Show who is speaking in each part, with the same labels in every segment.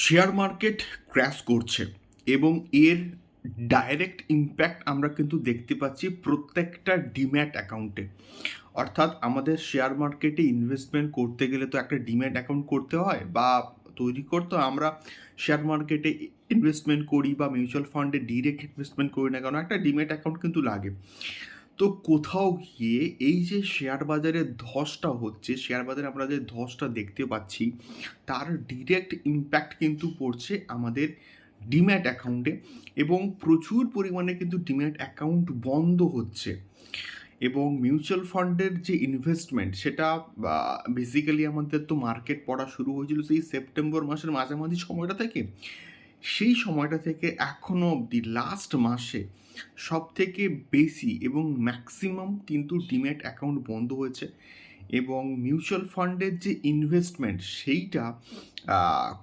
Speaker 1: Share market crash করছে এবং এর ডাইরেক্ট ইম্প্যাক্ট আমরা কিন্তু দেখতে পাচ্ছি প্রত্যেকটা ডিম্যাট অ্যাকাউন্টে। অর্থাৎ আমাদের শেয়ার মার্কেটে ইনভেস্টমেন্ট করতে গেলে তো একটা ডিম্যাট অ্যাকাউন্ট করতে হয় বা তৈরি করতে আমরা শেয়ার মার্কেটে ইনভেস্টমেন্ট করি বা মিউচুয়াল ফান্ডে ডিরেক্ট ইনভেস্টমেন্ট করি না কেন, একটা ডিম্যাট অ্যাকাউন্ট কিন্তু লাগে। তো কোথাও গিয়ে এই যে শেয়ার বাজারে ধসটা হচ্ছে, শেয়ার বাজারে আমরা যে ধসটা দেখতে পাচ্ছি, তার ডিরেক্ট ইম্প্যাক্ট কিন্তু পড়ছে আমাদের ডিম্যাট অ্যাকাউন্টে এবং প্রচুর পরিমাণে কিন্তু ডিম্যাট অ্যাকাউন্ট বন্ধ হচ্ছে। এবং মিউচুয়াল ফান্ডের যে ইনভেস্টমেন্ট সেটা বেসিক্যালি আমাদের তো মার্কেট পড়া শুরু হয়েছিল সেই সেপ্টেম্বর মাসের মাঝামাঝি সময়টা থেকে। সেই সময়টা থেকে এখনও অবধি লাস্ট মাসে সব থেকে বেশি এবং ম্যাক্সিমাম কিন্তু ডিম্যাট অ্যাকাউন্ট বন্ধ হয়েছে এবং মিউচুয়াল ফান্ডের যে ইনভেস্টমেন্ট সেইটা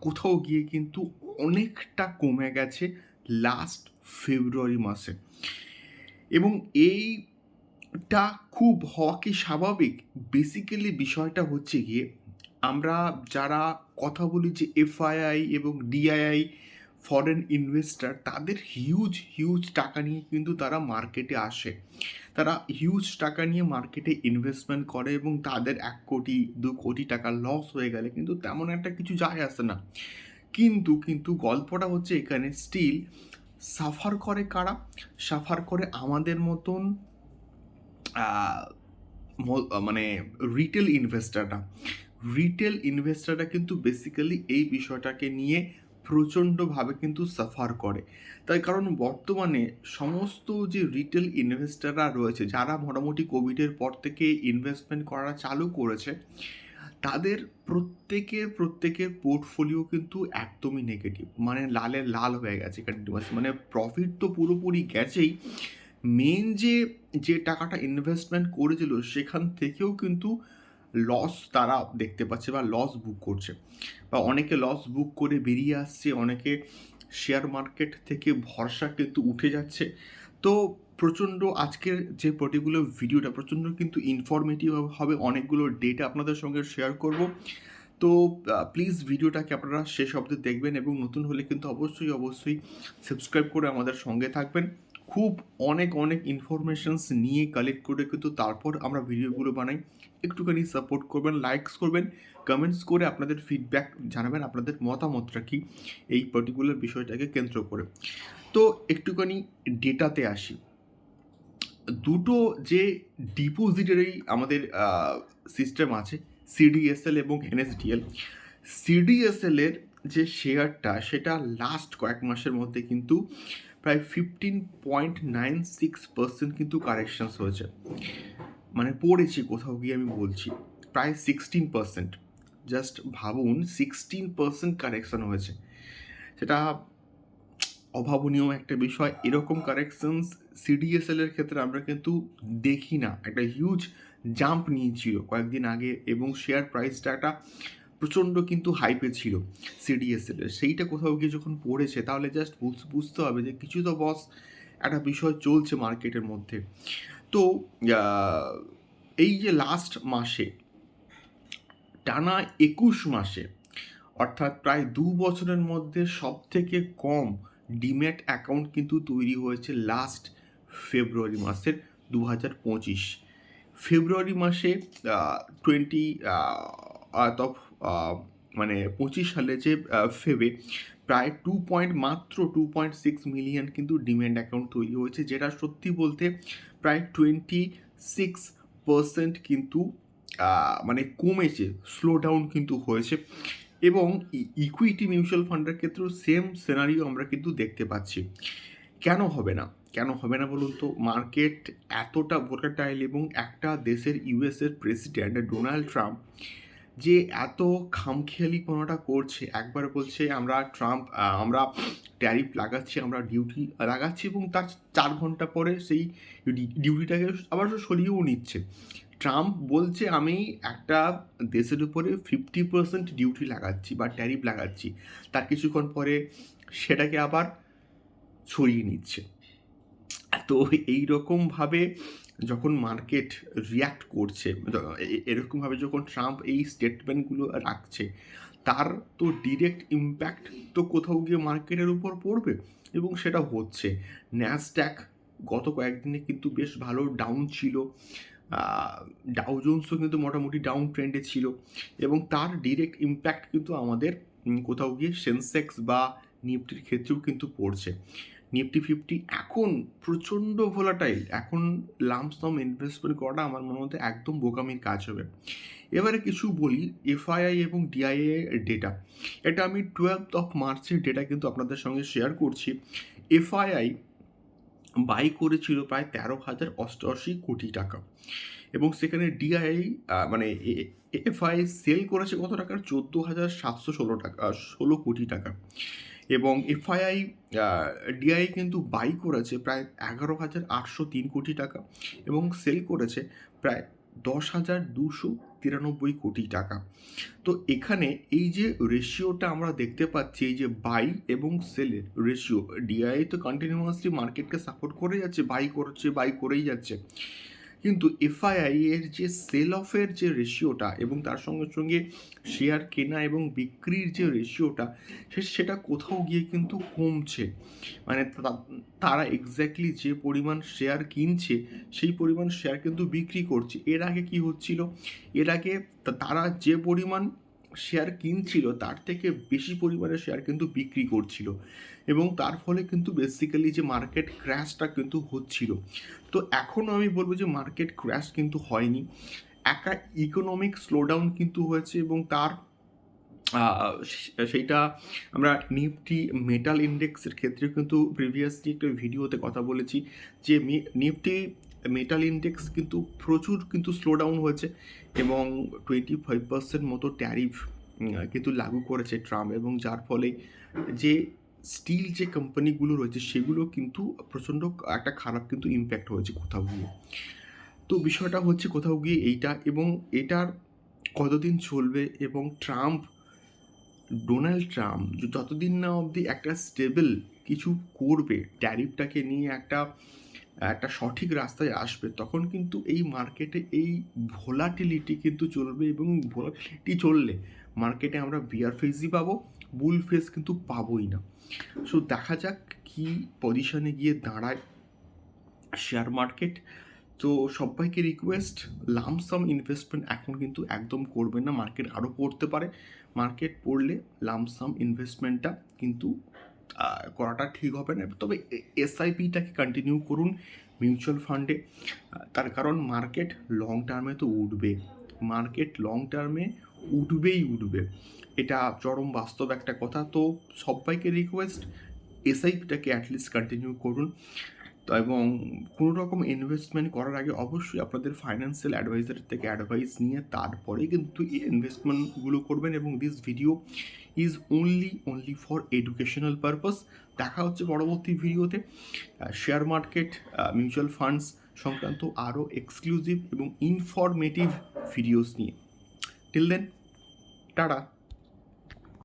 Speaker 1: কোথাও গিয়ে কিন্তু অনেকটা কমে গেছে লাস্ট ফেব্রুয়ারি মাসে। এবং এইটা খুব হওয়া কি স্বাভাবিক। বেসিক্যালি বিষয়টা হচ্ছে গিয়ে আমরা যারা কথা বলি যে এফআইআই এবং ডিআইআই ফরেন ইনভেস্টার তাদের হিউজ হিউজ টাকা নিয়ে কিন্তু তারা মার্কেটে আসে। তারা হিউজ টাকা নিয়ে মার্কেটে ইনভেস্টমেন্ট করে এবং তাদের এক কোটি, দু কোটি টাকা লস হয়ে গেলে কিন্তু তেমন একটা কিছু যায় আসে না। কিন্তু কিন্তু গল্পটা হচ্ছে এখানে স্টিল সাফার করে কারা? সাফার করে আমাদের মতন মানে রিটেল ইনভেস্টাররা রিটেল ইনভেস্টাররা কিন্তু বেসিক্যালি এই বিষয়টাকে নিয়ে প্রচণ্ডভাবে কিন্তু সাফার করে। তাই কারণ বর্তমানে সমস্ত যে রিটেল ইনভেস্টাররা রয়েছে, যারা মোটামুটি কোভিডের পর থেকে ইনভেস্টমেন্ট করা চালু করেছে, তাদের প্রত্যেকের প্রত্যেকের পোর্টফোলিও কিন্তু একদমই নেগেটিভ মানে লালের লাল হয়ে গেছে কন্টিনিউয়াস মানে প্রফিট তো পুরোপুরি গেছেই। মেন যে যে টাকাটা ইনভেস্টমেন্ট করেছিল, সেখান থেকেও কিন্তু লস তারা দেখতে পাচ্ছে বা লস বুক করছে। বা অনেকে লস বুক করে বেরিয়ে আসছে, অনেকে শেয়ার মার্কেট থেকে ভরসা কিন্তু উঠে যাচ্ছে। তো প্রচণ্ড আজকের যে পার্টিকুলার ভিডিওটা প্রচণ্ড কিন্তু ইনফরমেটিভ হবে, অনেকগুলো ডেটা আপনাদের সঙ্গে শেয়ার করব। তো প্লিজ ভিডিওটাকে আপনারা শেষ অবধি দেখবেন এবং নতুন হলে কিন্তু অবশ্যই অবশ্যই সাবস্ক্রাইব করে আমাদের সঙ্গে থাকবেন। খুব অনেক অনেক ইনফরমেশনস নিয়ে কালেক্ট করে কিন্তু তারপর আমরা ভিডিওগুলো বানাই। একটুখানি সাপোর্ট করবেন লাইকস করবেন কমেন্টস করে আপনাদের ফিডব্যাক জানাবেন, আপনাদের মতামতটা কি এই পার্টিকুলার বিষয়টাকে কেন্দ্র করে। তো একটুখানি ডেটাতে আসি। দুটো যে ডিপোজিটারি আমাদের সিস্টেম আছে সিডিএসএল এবং এনএসডিএল সিডিএসএলের যে শেয়ারটা সেটা লাস্ট কয়েক মাসের মধ্যে কিন্তু প্রায় fifteen point nine six percent কিন্তু কারেকশানস হয়েছে। মানে পড়েছি, কোথাও গিয়ে আমি বলছি। প্রায় সিক্সটিন পার্সেন্ট জাস্ট ভাবুন সিক্সটিন পার্সেন্ট কারেকশন হয়েছে। সেটা অভাবনীয় একটা বিষয়। এরকম কারেকশনস সিডিএসএল এর ক্ষেত্রে আমরা কিন্তু দেখি না। একটা হিউজ জাম্প নিয়েছিল কয়েকদিন আগে এবং শেয়ার প্রাইসটা একটা প্রচণ্ড কিন্তু হাইপে ছিল সিডিএসএল সেইটা কোথাও গিয়ে যখন পড়েছে, তাহলে জাস্ট বুঝতে হবে যে কিছু তো বস একটা বিষয় চলছে মার্কেটের মধ্যে। তো এই যে লাস্ট মাসে, টানা একুশ মাসে, অর্থাৎ প্রায় দু বছরের মধ্যে সব থেকে কম ডিম্যাট অ্যাকাউন্ট কিন্তু তৈরি হয়েছে লাস্ট ফেব্রুয়ারি মাসের দু হাজার পঁচিশ। ফেব্রুয়ারি মাসে টোয়েন্টি মানে পঁচিশ সালে যে ফেবে প্রায় টু পয়েন্ট মাত্র টু পয়েন্ট সিক্স মিলিয়ন কিন্তু ডিম্যান্ড অ্যাকাউন্ট তৈরি হয়েছে, যেটা সত্যি বলতে প্রায় টোয়েন্টি সিক্স পার্সেন্ট কিন্তু মানে কমেছে স্লো ডাউন কিন্তু হয়েছে। এবং ইকুইটি মিউচুয়াল ফান্ডের ক্ষেত্রেও সেম সিনারিও আমরা কিন্তু দেখতে পাচ্ছি। কেন হবে না? কেন হবে না বলুন তো? মার্কেট এতটা ভোটাটাইল এবং একটা দেশের ইউএসের প্রেসিডেন্ট ডোনাল্ড ট্রাম্প যে এত খামখেয়ালি কোনোটা করছে, একবার বলছে আমরা ট্রাম্প আমরা ট্যারিফ লাগাচ্ছি, আমরা ডিউটি লাগাচ্ছি এবং তার চার ঘণ্টা পরে সেই ডিউটিটাকে আবার সরিয়েও নিচ্ছে। ট্রাম্প বলছে, আমি একটা দেশের উপরে ফিফটি পার্সেন্ট ডিউটি লাগাচ্ছি বা ট্যারিফ লাগাচ্ছি। তার কিছুক্ষণ পরে সেটাকে আবার ছড়িয়ে নিচ্ছে। তো এই রকমভাবে যখন মার্কেট রিয়্যাক্ট করছে এরকমভাবে যখন ট্রাম্প এই স্টেটমেন্টগুলো রাখছে, তার তো ডিরেক্ট ইম্প্যাক্ট তো কোথাও গিয়ে মার্কেটের উপর পড়বে এবং সেটা হচ্ছে। ন্যাসড্যাক গত কয়েকদিনে কিন্তু বেশ ভালো ডাউন ছিল। ডাউ জোন্সও কিন্তু মোটামুটি ডাউন ট্রেন্ডে ছিল এবং তার ডিরেক্ট ইম্প্যাক্ট কিন্তু আমাদের কোথাও গিয়ে সেন্সেক্স বা নিফটির ক্ষেত্রেও কিন্তু পড়ছে। নিফটি ফিফটি এখন প্রচণ্ড ভোলাটাইল এখন লামসাম ইনভেস্টমেন্ট করাটা আমার মনে হতে একদম বোকামির কাজ হবে। এবারে কিছু বলি এফআইআই এবং ডিআইএ ডেটা এটা আমি টুয়েলভ অফ মার্চের ডেটা কিন্তু আপনাদের সঙ্গে শেয়ার করছি। এফআইআই বাই করেছিল প্রায় তেরো হাজার অষ্টআশি কোটি টাকা। এবং সেখানে ডিআই মানে এফআই সেল করেছে কত টাকার চোদ্দ হাজার সাতশো ষোলো টাকা ষোলো কোটি টাকা। এবং এফআইআই ডিআই কিন্তু বাই করেছে প্রায় এগারো হাজার আটশো তিন কোটি টাকা এবং সেল করেছে প্রায় দশ হাজার দুশো তিরানব্বই কোটি টাকা। তো এখানে এই যে রেশিওটা আমরা দেখতে পাচ্ছি, এই যে বাই এবং সেলের রেশিও ডিআই তো কন্টিনিউয়াসলি মার্কেটকে সাপোর্ট করে যাচ্ছে বাই করছে বাই করেই যাচ্ছে। কিন্তু এফআইআই এর যে সেল অফের যে রেশিওটা এবং তার সঙ্গে সঙ্গে শেয়ার কেনা এবং বিক্রির যে রেশিওটা সে সেটা কোথাও গিয়ে কিন্তু কমছে। মানে তারা এক্স্যাক্টলি যে পরিমাণ শেয়ার কিনছে, সেই পরিমাণ শেয়ার কিন্তু বিক্রি করছে। এর আগে কি হচ্ছিল? এর আগে তারা যে পরিমাণ শেয়ার কিনছিল, তার থেকে বেশি পরিমাণে শেয়ার কিন্তু বিক্রি করছিল। এবং তার ফলে কিন্তু বেসিক্যালি যে মার্কেট ক্র্যাশটা কিন্তু হচ্ছিল। তো এখনও আমি বলব যে মার্কেট ক্র্যাশ কিন্তু হয়নি। একা ইকোনমিক স্লোডাউন কিন্তু হয়েছে এবং তার সেইটা আমরা নিফটি মেটাল ইন্ডেক্সের ক্ষেত্রে কিন্তু প্রিভিয়াসলি একটা ভিডিওতে কথা বলেছি যে নিফটি মেটাল ইন্ডেক্স কিন্তু প্রচুর কিন্তু স্লোডাউন হয়েছে এবং টোয়েন্টি ফাইভ পার্সেন্ট মতো ট্যারিফ কিন্তু লাগু করেছে ট্রাম্প এবং যার ফলে যে স্টিল যে কোম্পানিগুলো রয়েছে, সেগুলো কিন্তু প্রচণ্ড একটা খারাপ কিন্তু ইম্প্যাক্ট হয়েছে কোথাও গিয়ে। তো বিষয়টা হচ্ছে কোথাও গিয়ে এইটা এবং এটার কতদিন চলবে এবং ট্রাম্প, ডোনাল্ড ট্রাম্প যতদিন না অবধি একটা স্টেবল কিছু করবে ট্যারিফটাকে নিয়ে একটা একটা সঠিক রাস্তায় আসবে, তখন কিন্তু এই মার্কেটে এই ভোলাটিলিটি কিন্তু চলবে এবং ভোলাটিলিটি চললে মার্কেটে আমরা বিয়ার ফেসই পাবো বুল ফেস কিন্তু পাবোই না। সো দেখা যাক কি পজিশনে গিয়ে দাঁড়ায় শেয়ার মার্কেট তো, সবাইকে রিকোয়েস্ট লামসাম ইনভেস্টমেন্ট এখন কিন্তু একদম করবেন না মার্কেট আরও পড়তে পারে। মার্কেট পড়লে লামসাম ইনভেস্টমেন্টটা কিন্তু করাটা ঠিক হবে না। তবে এসআইপিটাকে কন্টিনিউ করুন মিউচুয়াল ফান্ডে তার কারণ মার্কেট লং টার্মে তো উঠবে। মার্কেট লং টার্মে উঠবেই উঠবে। এটা চরম বাস্তব একটা কথা। তো সবাইকে রিকোয়েস্ট এসআইপিটাকে অ্যাটলিস্ট কন্টিনিউ করুন। তো এবং কোনো রকম ইনভেস্টমেন্ট করার আগে অবশ্যই আপনাদের ফাইন্যান্সিয়াল অ্যাডভাইজার থেকে অ্যাডভাইস নিয়ে তারপরে কিন্তু এই ইনভেস্টমেন্টগুলো করবেন এবং this video is only only for educational purpose দেখা হচ্ছে পরবর্তী ভিডিওতে। শেয়ার মার্কেট মিউচুয়াল ফান্ডস সংক্রান্ত আরও এক্সক্লুসিভ এবং ইনফরমেটিভ ভিডিওস নিয়ে। Till then tata.